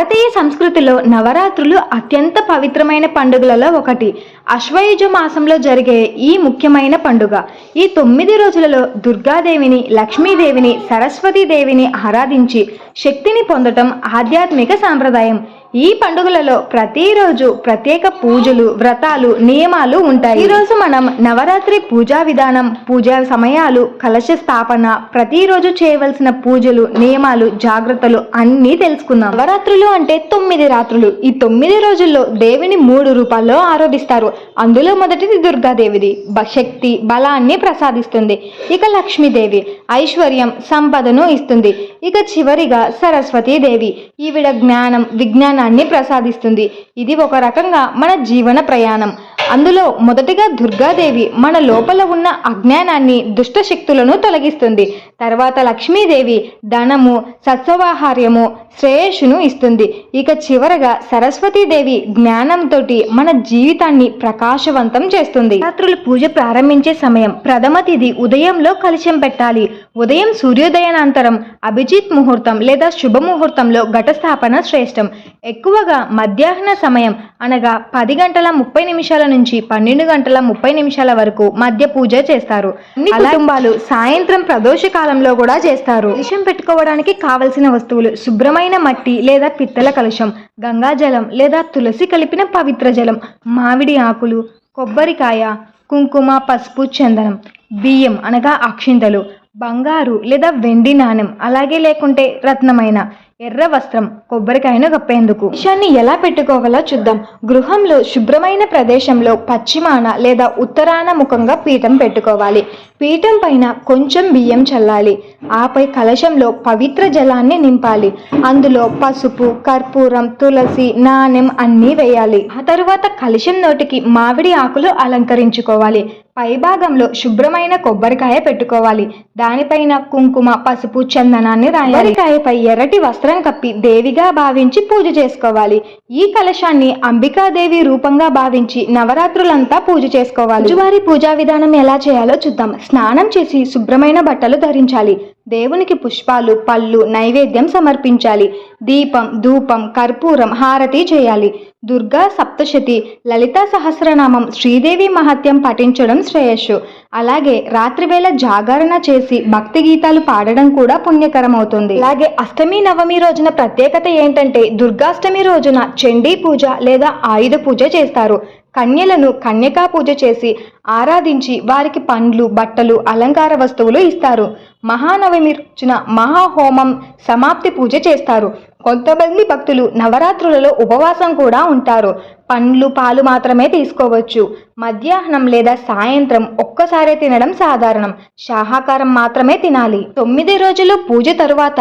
భారతీయ సంస్కృతిలో నవరాత్రులు అత్యంత పవిత్రమైన పండుగలలో ఒకటి. అశ్వయుజ మాసంలో జరిగే ఈ ముఖ్యమైన పండుగ. ఈ తొమ్మిది రోజులలో దుర్గాదేవిని లక్ష్మీదేవిని సరస్వతీదేవిని ఆరాధించి శక్తిని పొందటం ఆధ్యాత్మిక సాంప్రదాయం. ఈ పండుగలలో ప్రతిరోజు ప్రత్యేక పూజలు వ్రతాలు నియమాలు ఉంటాయి. ఈరోజు మనం నవరాత్రి పూజా విధానం పూజా సమయాలు కలశ స్థాపన ప్రతిరోజు చేయవలసిన పూజలు నియమాలు జాగ్రత్తలు అన్నీ తెలుసుకుందాం. నవరాత్రులు అంటే తొమ్మిది రాత్రులు. ఈ తొమ్మిది రోజుల్లో దేవిని మూడు రూపాల్లో ఆరాధిస్తారు. అందులో మొదటిది దుర్గాదేవిది. బ- శక్తి బలాన్ని ప్రసాదిస్తుంది. ఇక లక్ష్మీదేవి. ఐశ్వర్యం సంపదను ఇస్తుంది. ఇక చివరిగా సరస్వతీదేవి ఈవిడ జ్ఞానం విజ్ఞానాన్ని ప్రసాదిస్తుంది. ఇది ఒక రకంగా మన జీవన ప్రయాణం. అందులో మొదటిగా దుర్గాదేవి మన లోపల ఉన్న అజ్ఞానాన్ని దుష్ట శక్తులను తొలగిస్తుంది. తర్వాత లక్ష్మీదేవి ధనము సత్సవాహార్యము శ్రేయస్సును ఇస్తుంది. ఇక చివరగా సరస్వతీదేవి జ్ఞానంతో మన జీవితాన్ని ప్రకాశవంతం చేస్తుంది. రాత్రులు పూజ ప్రారంభించే సమయం. ప్రథమ తిథి ఉదయంలో కలిశం పెట్టాలి. ఉదయం సూర్యోదయానంతరం అభిజిత్ ముహూర్తం లేదా శుభ ముహూర్తంలో ఘటస్థాపన శ్రేష్టం. ఎక్కువగా మధ్యాహ్న సమయం అనగా పది గంటల ముప్పై నిమిషాల నుంచి పన్నెండు గంటల ముప్పై నిమిషాల వరకు మధ్య పూజ చేస్తారు. అన్ని కుటుంబాలు సాయంత్రం ప్రదోష కాలంలో కూడా చేస్తారు. కలశం పెట్టుకోవడానికి కావలసిన వస్తువులు శుభ్రమైన మట్టి లేదా పిత్తల కలశం గంగాజలం లేదా తులసి కలిపిన పవిత్ర జలం మామిడి ఆకులు కొబ్బరికాయ కుంకుమ పసుపు చందనం బియ్యం అనగా అక్షింతలు బంగారు లేదా వెండి నాణెం అలాగే లేకుంటే రత్నమైన ఎర్ర వస్త్రం కొబ్బరికాయను కప్పేందుకు. విషయాన్ని ఎలా పెట్టుకోవాలో చూద్దాం. గృహంలో శుభ్రమైన ప్రదేశంలో పశ్చిమాన లేదా ఉత్తరాన ముఖంగా పీఠం పెట్టుకోవాలి. పీఠం పైన కొంచెం బియ్యం చల్లాలి. ఆపై కలశంలో పవిత్ర జలాన్ని నింపాలి. అందులో పసుపు కర్పూరం తులసి నాణెం అన్నీ వేయాలి. ఆ తరువాత కలశం నోటికి మామిడి ఆకులు అలంకరించుకోవాలి. పైభాగంలో శుభ్రమైన కొబ్బరికాయ పెట్టుకోవాలి. దానిపైన కుంకుమ పసుపు చందనాన్ని రాయాలి. కొబ్బరికాయపై ఎర్రటి వస్త్రం కప్పి దేవిగా భావించి పూజ చేసుకోవాలి. ఈ కలశాన్ని అంబికాదేవి రూపంగా భావించి నవరాత్రులంతా పూజ చేసుకోవాలి. రోజువారీ పూజా విధానం ఎలా చేయాలో చూద్దాం. స్నానం చేసి శుభ్రమైన బట్టలు ధరించాలి. దేవునికి పుష్పాలు పళ్ళు నైవేద్యం సమర్పించాలి. దీపం ధూపం కర్పూరం హారతి చేయాలి. దుర్గా సప్తశతి లలితా సహస్రనామం శ్రీదేవి మహత్యం పఠించడం శ్రేయస్సు. అలాగే రాత్రివేళ జాగరణ చేసి భక్తి గీతాలు పాడడం కూడా పుణ్యకరం అవుతుంది అలాగే అష్టమి నవమి రోజున ప్రత్యేకత ఏంటంటే దుర్గాష్టమి రోజున చండీ పూజ లేదా ఆయుధ పూజ చేస్తారు. కన్యలను కన్యకా పూజ చేసి ఆరాధించి వారికి పండ్లు బట్టలు అలంకార వస్తువులు ఇస్తారు. మహానవమి రోజున మహాహోమం సమాప్తి పూజ చేస్తారు. కొంతమంది భక్తులు నవరాత్రులలో ఉపవాసం కూడా ఉంటారు. పండ్లు పాలు మాత్రమే తీసుకోవచ్చు. మధ్యాహ్నం లేదా సాయంత్రం ఒక్కసారే తినడం సాధారణం. శాహాకారం మాత్రమే తినాలి. తొమ్మిది రోజులు పూజ తరువాత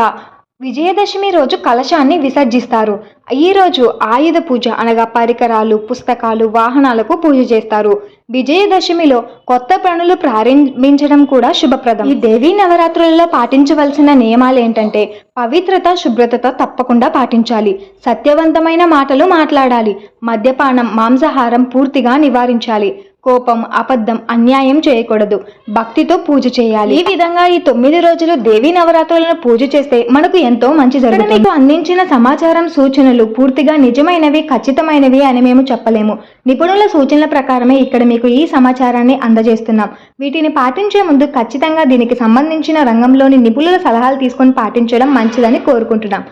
విజయదశమి రోజు కలశాన్ని విసర్జిస్తారు. ఈ రోజు ఆయుధ పూజ అనగా పరికరాలు పుస్తకాలు వాహనాలకు పూజ చేస్తారు. విజయదశమిలో కొత్త పనులు ప్రారంభించడం కూడా శుభప్రదం. ఈ దేవీ నవరాత్రులలో పాటించవలసిన నియమాలు ఏంటంటే పవిత్రత శుభ్రతతో తప్పకుండా పాటించాలి. సత్యవంతమైన మాటలు మాట్లాడాలి. మద్యపానం మాంసాహారం పూర్తిగా నివారించాలి. కోపం అబద్ధం అన్యాయం చేయకూడదు. భక్తితో పూజ చేయాలి. ఈ విధంగా ఈ తొమ్మిది రోజులు దేవీ నవరాత్రులను పూజ చేస్తే మనకు ఎంతో మంచి జరుగుతుంది. మీకు అందించిన సమాచారం సూచనలు పూర్తిగా నిజమైనవి ఖచ్చితమైనవి అని మేము చెప్పలేము. నిపుణుల సూచనల ప్రకారమే ఇక్కడ మీకు ఈ సమాచారాన్ని అందజేస్తున్నాం. వీటిని పాటించే ముందు ఖచ్చితంగా దీనికి సంబంధించిన రంగంలోని నిపుణుల సలహాలు తీసుకొని పాటించడం మంచిదని కోరుకుంటున్నాం.